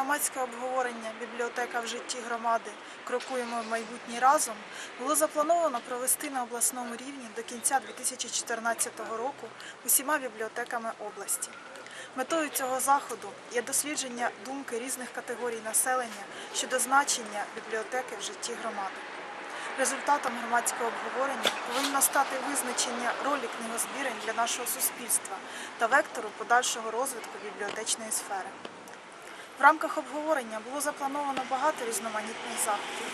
громадське обговорення Бібліотека в житті громади Крокуємо в майбутнє разом було заплановано провести на обласному рівні до кінця 2014 року усіма бібліотеками області. Метою цього заходу є дослідження думки різних категорій населення щодо значення бібліотеки в житті громади. Результатом громадського обговорення повинно стати визначення ролі книгозбірень для нашого суспільства та вектору подальшого розвитку бібліотечної сфери. В рамках обговорення було заплановано багато різноманітних заходів: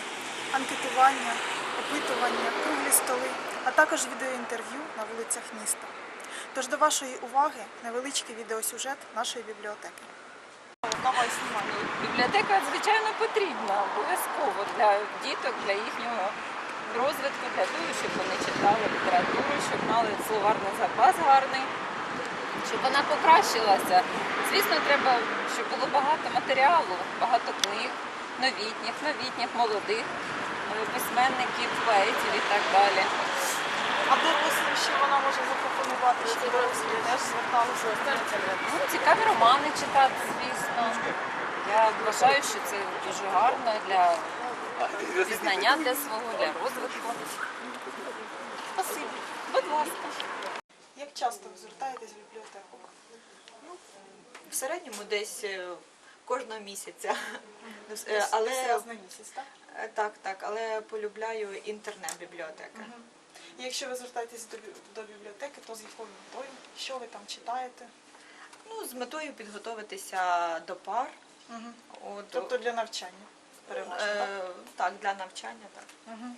анкетування, опитування, круглі столи, а також відеоінтерв'ю на вулицях міста. Тож до вашої уваги невеличкий відеосюжет нашої бібліотеки. Бібліотека, звичайно, потрібна обов'язково для діток, для їхнього розвитку, для того, щоб вони читали літературу, щоб мали словарний запас гарний, щоб вона покращилася. Звісно, треба, щоб було багато матеріалу, багато книг, новітніх, новітніх, молодих, е, письменників, поетів і так далі. А дорослим що вона може запропонувати, щоб дорослі теж зверталися? Ну, цікаві романи читати, звісно. Я вважаю, що це дуже гарно для пізнання для свого, для розвитку. Спасибі. Будь ласка. Часто ви звертаєтесь в бібліотеку? В середньому десь е, кожного місяця. Е, Але раз на місяць, так? е, так, так, але полюбляю інтернет-бібліотеки. І якщо ви звертаєтесь до, до бібліотеки, то з якою метою? Що ви там читаєте? Ну, з метою підготуватися до пар. Угу. От, Тобто для навчання переважно, так? е, так, для навчання, так. Угу.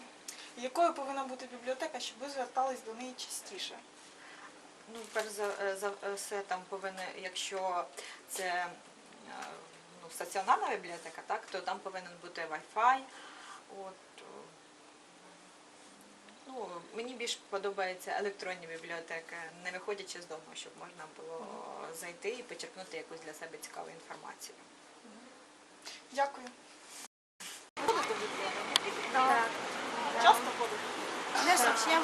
Якою повинна бути бібліотека, щоб ви звертались до неї частіше? Ну, перш за, е, за все там повинен, якщо це е, ну, стаціонарна бібліотека, так, то там повинен бути Wi-Fi. От, е, ну, мені більш подобаються електронні бібліотеки, не виходячи з дому, щоб можна було зайти і почерпнути якусь для себе цікаву інформацію. Дякую. Ходите в бібліотеку? Так. Часто ходите? Не зовсім.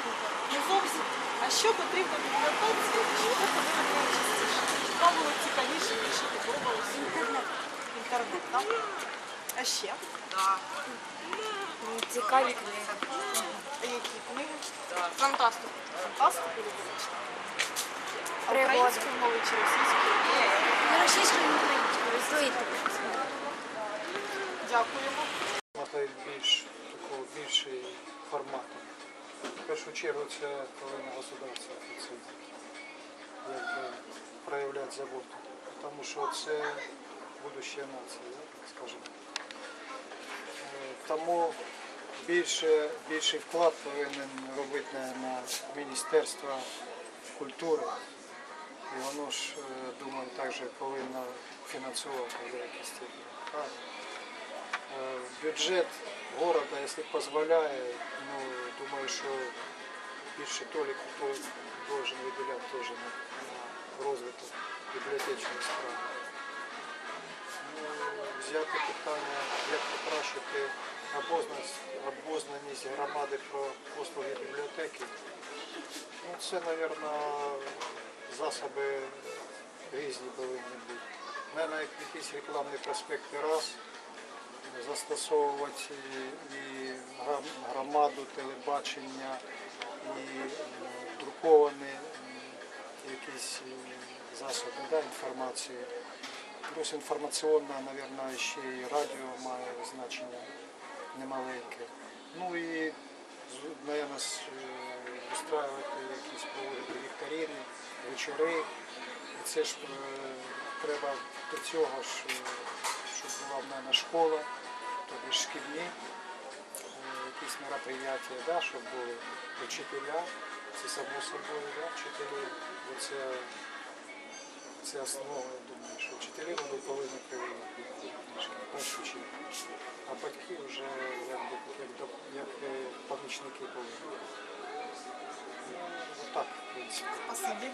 Не зовсім. А що потрібно бібліотеці, щоб ви ходили в неї частіше? Щоб Вам було цікавіше, більше подобалося? Інтернет. Інтернет, так? А ще? Цікаві книги. А які книги? Фантастику. Фантастику любите? А українською мовою чи російською? Не російською, не українською. Дякуємо. мати більш такого більший формат. Першу чергу це повинно государство якби проявляти заботу. Тому що це да, так скажемо. Е, Тому більше, більший вклад повинен робити на Міністерство культури. І воно ж, е, думаю, також повинно фінансувати в деякій степені. Э, бюджет города, если позволяет, ну, думаю, что більше толік хто должен виділяти теж на, розвиток бібліотечної справи. Ну, взяти питання, як покращити обознаність, обознаність громади про послуги бібліотеки. Ну, це, мабуть, засоби різні повинні бути. Наверное, якісь рекламні проспекти раз застосовувати громаду, телебачення, і друковані якісь засоби да, інформації. Плюс інформаційна, мабуть, ще і радіо має значення немаленьке. Ну і, мабуть, устраювати якісь проводити вікторини, вечори. І це ж е, треба до цього е, щоб була в мене школа, тобі ж шкільні, е, якісь мероприятия, да, щоб були вчителя, це само собою, да, вчителі, оце, це основа, я думаю, що вчителі вони повинні в першу чергу. А батьки вже як, як, доп- як е, помічники повинні. Ну, отак, в принципі.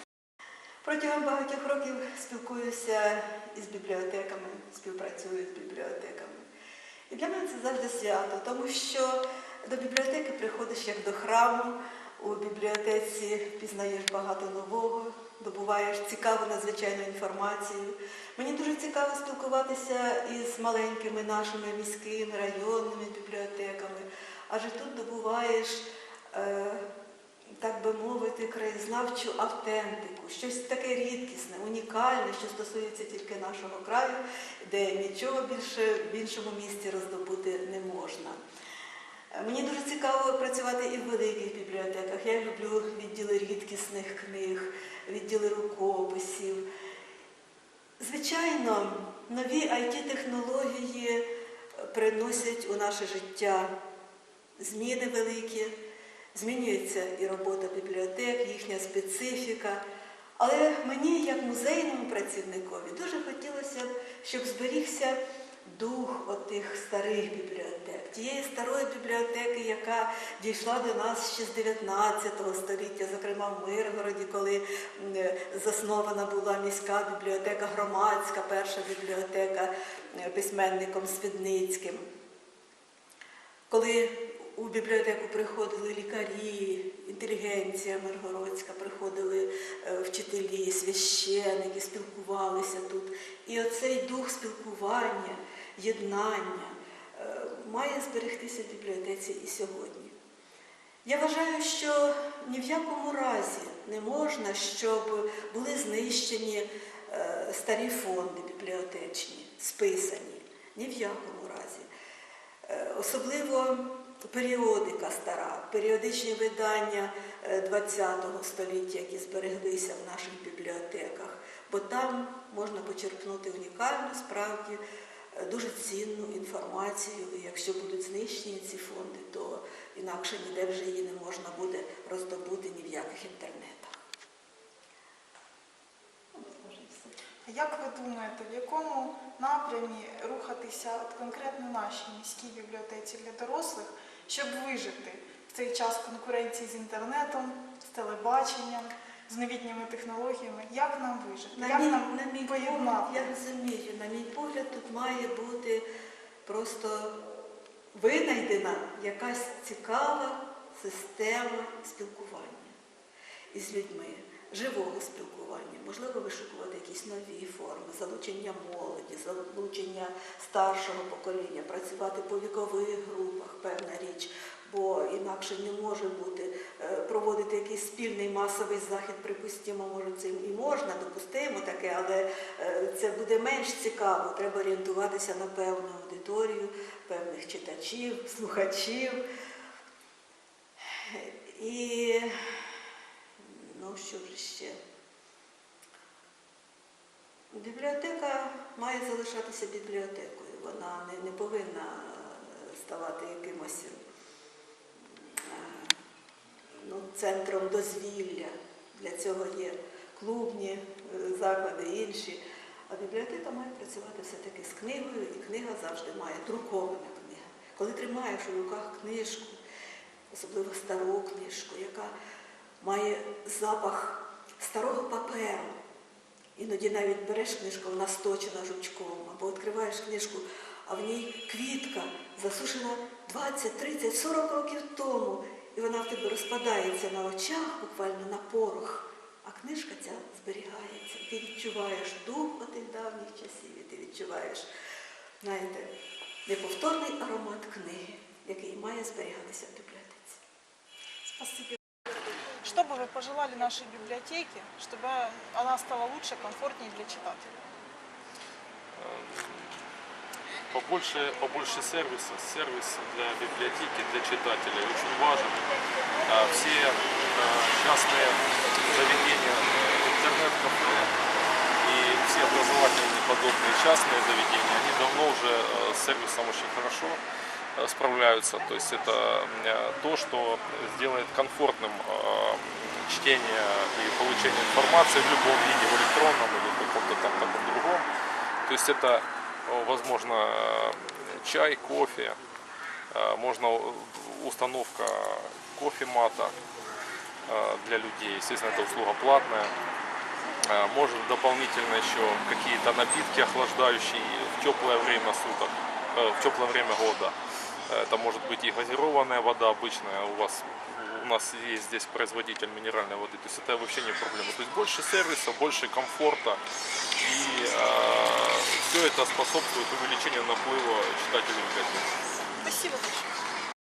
Протягом багатьох років спілкуюся із бібліотеками, співпрацюю з бібліотеками. І для мене це завжди свято, тому що до бібліотеки приходиш як до храму, у бібліотеці пізнаєш багато нового, добуваєш цікаву надзвичайну інформацію. Мені дуже цікаво спілкуватися із маленькими нашими міськими районними бібліотеками, адже тут добуваєш, е, так би мовити, краєзнавчу автентику, щось таке рідкісне, унікальне, що стосується тільки нашого краю, де нічого більше в іншому місті роздобути не можна. Мені дуже цікаво працювати і в великих бібліотеках. Я люблю відділи рідкісних книг, відділи рукописів. Звичайно, нові IT-технології приносять у наше життя зміни великі, змінюється і робота бібліотек, їхня специфіка. Але мені, як музейному працівникові, дуже хотілося б, щоб зберігся дух отих старих бібліотек, тієї старої бібліотеки, яка дійшла до нас ще з 19 століття, зокрема в Миргороді, коли заснована була міська бібліотека, громадська перша бібліотека е, письменником Свідницьким. Коли у бібліотеку приходили лікарі, інтелігенція миргородська, приходили е, вчителі, священики, спілкувалися тут. І оцей дух спілкування, єднання е, має зберегтися в бібліотеці і сьогодні. Я вважаю, що ні в якому разі не можна, щоб були знищені е, старі фонди бібліотечні, списані. Ні в якому разі. Е, Особливо періодика стара, періодичні видання ХХ століття, які збереглися в наших бібліотеках, бо там можна почерпнути унікальну, справді е, дуже цінну інформацію. І якщо будуть знищені ці фонди, то інакше ніде вже її не можна буде роздобути ні в яких інтернетах. Все. Як ви думаєте, в якому напрямі рухатися от конкретно нашій міській бібліотеці для дорослих, щоб вижити в цей час конкуренції з інтернетом, з телебаченням, з новітніми технологіями? Як нам вижити? На Як мій, нам на мій погляд, поєднати? я розумію, на мій погляд, тут має бути просто винайдена якась цікава система спілкування із людьми, живого спілкування, можливо, вишукувати якісь нові форми, залучення молоді, залучення старшого покоління, працювати по вікових групах, певна річ. Бо інакше не може бути е, проводити якийсь спільний масовий захід, припустимо, може це і можна, допустимо таке, але е, це буде менш цікаво. Треба орієнтуватися на певну аудиторію, певних читачів, слухачів. І ну що ж ще? Бібліотека має залишатися бібліотекою. Вона не, не повинна е, ставати якимось е, ну, центром дозвілля. Для цього є клубні е, заклади інші. А бібліотека має працювати все-таки з книгою, і книга завжди має друкована книга. Коли тримаєш у руках книжку, особливо стару книжку, яка має запах старого паперу. Іноді навіть береш книжку, вона сточена жучком, або відкриваєш книжку, а в ній квітка засушена 20, 30, 40 років тому, і вона в тебе розпадається на очах, буквально на порох, а книжка ця зберігається. Ти відчуваєш дух отих давніх часів, і ти відчуваєш, знаєте, неповторний аромат книги, який має зберігатися в бібліотеці. Спасибо. Что бы вы пожелали нашей библиотеке, чтобы она стала лучше, комфортнее для читателя? побольше, побольше сервиса, сервис для библиотеки, для читателей очень важен. А Все э, частные заведения, интернет-кафе и все образовательные подобные частные заведения, они давно уже э, с сервисом очень хорошо справляются. То есть это то, что сделает комфортным чтение и получение информации в любом виде, в электронном или в каком-то там таком другом. То есть это, возможно, э, чай, кофе, э, можно у- установка кофемата э, для людей. Естественно, эта услуга платная. Э, Может дополнительно еще какие-то напитки охлаждающие в теплое время суток, э, в теплое время года. Это может быть и газированная вода обычная у вас у нас есть здесь производитель минеральной воды, то есть это вообще не проблема. То есть больше сервиса, больше комфорта, и все это способствует увеличению наплыва читателей библиотеку. Спасибо большое.